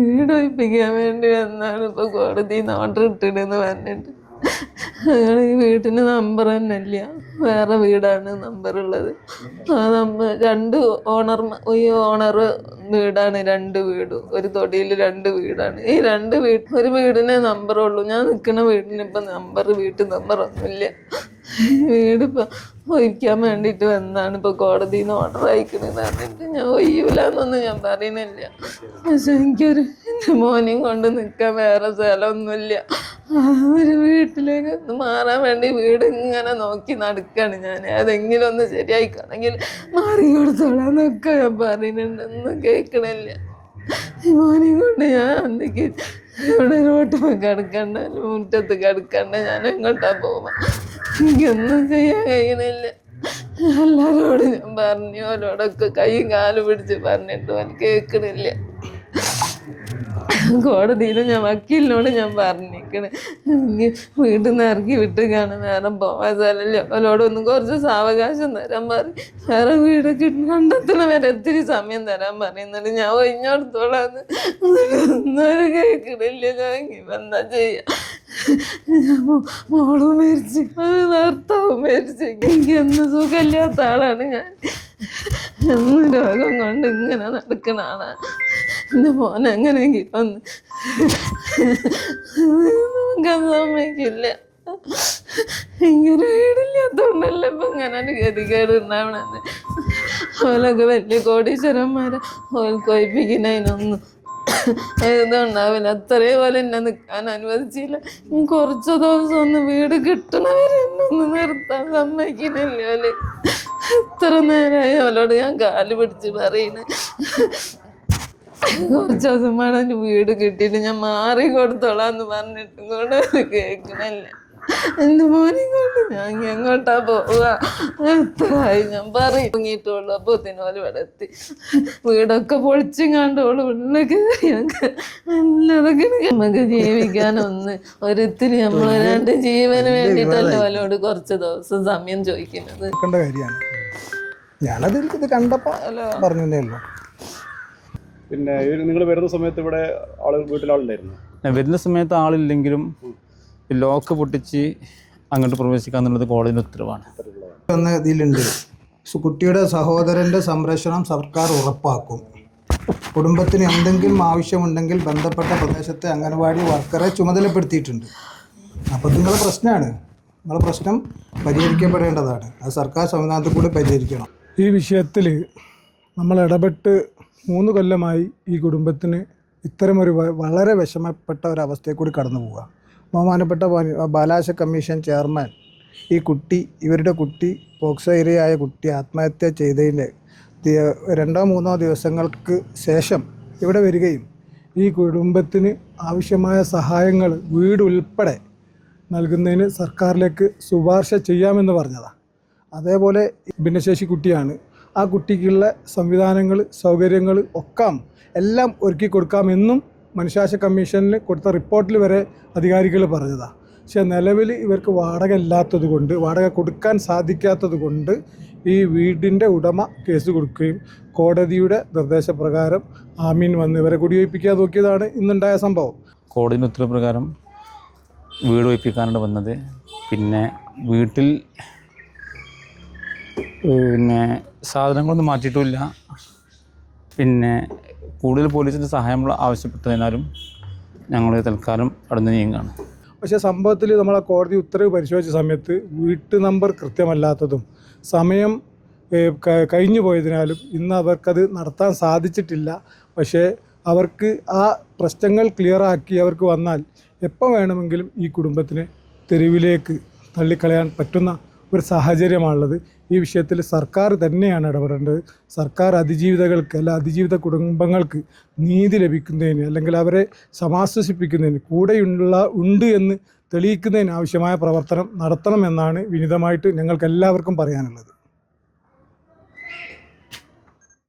വീട് ഒഴിപ്പിക്കാൻ വേണ്ടി വന്നാണ് ഇപ്പൊ നിന്ന് ഓർഡർ ഇട്ടിടുന്ന് പറഞ്ഞിട്ട്. ഞങ്ങൾ ഈ വീട്ടിന് നമ്പർ തന്നെ ഇല്ല വേറെ വീടാണ് നമ്പർ ഉള്ളത്. ആ നമ്പർ രണ്ട് ഓണർ ഈ ഓണർ വീടാണ് രണ്ട് വീടും. ഒരു തൊടിയിൽ രണ്ട് വീടാണ്. ഈ രണ്ട് വീട് ഒരു വീടിനെ നമ്പറുള്ളൂ ഞാൻ നിൽക്കുന്ന വീടിന് ഇപ്പം നമ്പർ വീട്ടു നമ്പർ ഒന്നുമില്ല വീട് ഇപ്പം ഒഴിക്കാൻ വേണ്ടിയിട്ട് വന്നാണ് ഇപ്പോൾ കോടതിയിൽ ഓർഡർ അയക്കണെന്ന് പറഞ്ഞിട്ട് ഞാൻ ഒയ്യൂലെന്നൊന്നും ഞാൻ പറയുന്നില്ല. പക്ഷെ എനിക്കൊരു എന്റെ മോനെയും കൊണ്ട് നിൽക്കാൻ വേറെ സ്ഥലമൊന്നുമില്ല. ഒരു വീട്ടിലേക്ക് ഒന്ന് മാറാൻ വേണ്ടി വീട് ഇങ്ങനെ നോക്കി നടക്കാണ് ഞാൻ അതെങ്കിലും ഒന്ന് ശരിയായിക്കാണെങ്കിൽ മാറി കൊടുത്തോളാന്നൊക്കെ ഞാൻ പറയുന്നുണ്ട്. ഒന്നും കേൾക്കണില്ല. മോനെയും കൊണ്ട് ഞാൻ എന്തൊക്കെ ഇവിടെ റോട്ടിൽ കിടക്കണ്ട മുറ്റത്ത് കിടക്കണ്ട ഞാൻ എങ്ങോട്ടാ പോവാ? എനിക്കൊന്നും ചെയ്യാൻ കഴിയണില്ല എല്ലാവരോടും ഞാൻ പറഞ്ഞു അവരോടൊക്കെ കൈയും കാലും പിടിച്ച് പറഞ്ഞിട്ട് അവൻ കേൾക്കണില്ല. കോടതിയിൽ ഞാൻ വക്കീലിനോട് ഞാൻ പറഞ്ഞിരിക്കണ്. വീട്ടിൽ നിന്ന് ഇറക്കി വിട്ട് കാണാൻ വേറെ പോവാൻ സ്ഥലമില്ല. അവരോടൊന്നും കുറച്ച് സാവകാശം തരാൻ പറയും വേറെ വീട് കിട്ടി കണ്ടെത്തണ വരെ ഒത്തിരി സമയം തരാൻ പറയുന്നുണ്ട് ഞാൻ ഒഴിഞ്ഞോടത്തോളാന്ന് ഒന്നും കേൾക്കണില്ല. ഞാൻ എന്താ ചെയ്യാ? മോളും മരിച്ചു. ഭർത്താവും മരിച്ച്. എനിക്ക് എന്ന് സുഖമില്ലാത്ത ആളാണ് ഞാൻ. എന്ന് രോഗം കൊണ്ട് ഇങ്ങനെ നടക്കണ ആളാ. എന്റെ മോൻ എങ്ങനെയെങ്കിലും ഒന്ന് നോക്കാൻ സമ്മതിക്കില്ല. ഇങ്ങനെ വീടില്ലാത്തോണ്ടല്ല ഇപ്പൊ ഇങ്ങനെ ഗതികേട് ഉണ്ടാവണെന്ന് ഓലൊക്കെ വലിയ കോടീശ്വരന്മാരെ. ഓൽക്ക് ഒഴിപ്പിക്കുന്നതിനൊന്നും ഇതുണ്ടാവില്ല അത്രയും പോലെ എന്നെ നിൽക്കാൻ അനുവദിച്ചില്ല. കുറച്ച് ദിവസം ഒന്ന് വീട് കിട്ടണവരെ എന്നെ ഒന്ന് നിർത്താൻ സമ്മതിക്കുന്നില്ല ഇത്ര നേരമായി അവളോട് ഞാൻ കാൽ പിടിച്ച് പറയുന്നു കുറച്ച് ദിവസം വേണം വീട് കിട്ടിയിട്ട് ഞാൻ മാറി കൊടുത്തോളാന്ന് പറഞ്ഞിട്ടും കൂടെ കേൾക്കണില്ല. എന്റെ മോനെ കൊണ്ട്. ഞാൻ എങ്ങോട്ടാ പോവുക? എത്രയായി ഞാൻ പറയുങ്ങിട്ടുള്ളു അപ്പോൾ തിനോൽ ഇവിടെ വീടൊക്കെ പൊളിച്ചും കണ്ടോളൂ ഉള്ളിൽ നമുക്ക് ജീവിക്കാൻ നമുക്ക് ജീവിക്കാനൊന്ന് ഒരിത്തിരി നമ്മൾ രണ്ട് ജീവന് വേണ്ടിയിട്ടല്ലേ അവലോട് കുറച്ച് ദിവസം സമയം ചോദിക്കുന്നത്? കാര്യമാണ്. ഞാനത് ഇത് കണ്ടപ്പോൾ പറഞ്ഞു തന്നേ ഉള്ളൂ. പിന്നെ നിങ്ങൾ വരുന്ന സമയത്ത് ഇവിടെ ആളുകൾ ഞാൻ വരുന്ന സമയത്ത് ആളില്ലെങ്കിലും ലോക്ക് പൊട്ടിച്ച് അങ്ങോട്ട് പ്രവേശിക്കുക എന്നുള്ളത് കോടതിയുടെ ഉത്തരവാണ്. ഇതിലുണ്ട്. സു- കുട്ടിയുടെ സഹോദരന്റെ സംരക്ഷണം സർക്കാർ ഉറപ്പാക്കും. കുടുംബത്തിന് എന്തെങ്കിലും ആവശ്യമുണ്ടെങ്കിൽ ബന്ധപ്പെട്ട പ്രദേശത്തെ അംഗനവാടി വർക്കറെ ചുമതലപ്പെടുത്തിയിട്ടുണ്ട്. അപ്പോൾ നിങ്ങളെ പ്രശ്നമാണ്. നിങ്ങളെ പ്രശ്നം പരിഹരിക്കപ്പെടേണ്ടതാണ്. അത് സർക്കാർ സംവിധാനത്തിൽ കൂടി പരിഹരിക്കണം. ഈ വിഷയത്തിൽ നമ്മൾ ഇടപെട്ട് മൂന്ന് കൊല്ലമായി ഈ കുടുംബത്തിന് ഇത്തരമൊരു വളരെ വിഷമപ്പെട്ട ഒരവസ്ഥയെ കൂടി കടന്നു പോവുക ബഹുമാനപ്പെട്ട ബാലാശ കമ്മീഷൻ ചെയർമാൻ ഈ കുട്ടി ഇവരുടെ കുട്ടി പോക്സോ ഇരയായ കുട്ടി ആത്മഹത്യ ചെയ്തതിന്റെ രണ്ടോ മൂന്നോ ദിവസങ്ങൾക്ക് ശേഷം ഇവിടെ വരികയും ഈ കുടുംബത്തിന് ആവശ്യമായ സഹായങ്ങൾ വീട് ഉൾപ്പെടെ നൽകുന്നതിന് സർക്കാരിലേക്ക് ശുപാർശ ചെയ്യാമെന്ന് പറഞ്ഞതാണ് അതേപോലെ ഭിന്നശേഷി കുട്ടിയാണ്. ആ കുട്ടിക്കുള്ള സംവിധാനങ്ങൾ സൗകര്യങ്ങൾ ഒക്കെ എല്ലാം ഒരുക്കി കൊടുക്കാമെന്നും മനുഷ്യാശ കമ്മീഷനിൽ കൊടുത്ത റിപ്പോർട്ടിൽ വരെ അധികാരികൾ പറഞ്ഞതാണ് പക്ഷേ നിലവിൽ ഇവർക്ക് വാടക ഇല്ലാത്തത് കൊണ്ട് വാടക കൊടുക്കാൻ സാധിക്കാത്തത് കൊണ്ട് ഈ വീടിന്റെ ഉടമ കേസ് കൊടുക്കുകയും കോടതിയുടെ നിർദ്ദേശപ്രകാരം ആമീൻ വന്ന് ഇവരെ കുടിയൊഴിപ്പിക്കാൻ നോക്കിയതാണ് ഇന്നുണ്ടായ സംഭവം. കോടതിയുടെ ഉത്തരപ്രകാരം വീട് ഒഴിപ്പിക്കാനാണ് വന്നത്. പിന്നെ വീട്ടിൽ പിന്നെ സാധനങ്ങളൊന്നും മാറ്റിയിട്ടുമില്ല. പിന്നെ കൂടുതൽ പോലീസിന്റെ സഹായം ആവശ്യപ്പെട്ടതിനാലും ഞങ്ങൾ തൽക്കാലം അടഞ്ഞു നീങ്ങുകയാണ്. പക്ഷേ സംഭവത്തിൽ നമ്മൾ ആ കോടതി ഉത്തരവ് പരിശോധിച്ച സമയത്ത് വീട്ടു നമ്പർ കൃത്യമല്ലാത്തതും സമയം കഴിഞ്ഞു പോയതിനാലും ഇന്ന് അവർക്കത് നടത്താൻ സാധിച്ചിട്ടില്ല. പക്ഷേ അവർക്ക് ആ പ്രശ്നങ്ങൾ ക്ലിയറാക്കി അവർക്ക് വന്നാൽ എപ്പോൾ വേണമെങ്കിലും ഈ കുടുംബത്തിനെ തെരുവിലേക്ക് തള്ളിക്കളയാൻ പറ്റുന്ന ഒരു സാഹചര്യമാണുള്ളത്. ഈ വിഷയത്തിൽ സർക്കാർ തന്നെയാണ് ഇടപെടേണ്ടത്. സർക്കാർ അതിജീവിതകൾക്ക് അല്ല അതിജീവിത കുടുംബങ്ങൾക്ക് നീതി ലഭിക്കുന്നതിന് അല്ലെങ്കിൽ അവരെ സമാശ്വസിപ്പിക്കുന്നതിന് കൂടെയുള്ള ഉണ്ട് എന്ന് തെളിയിക്കുന്നതിന് ആവശ്യമായ പ്രവർത്തനം നടത്തണമെന്നാണ് വിനിതമായിട്ട് ഞങ്ങൾക്ക് എല്ലാവർക്കും പറയാനുള്ളത്.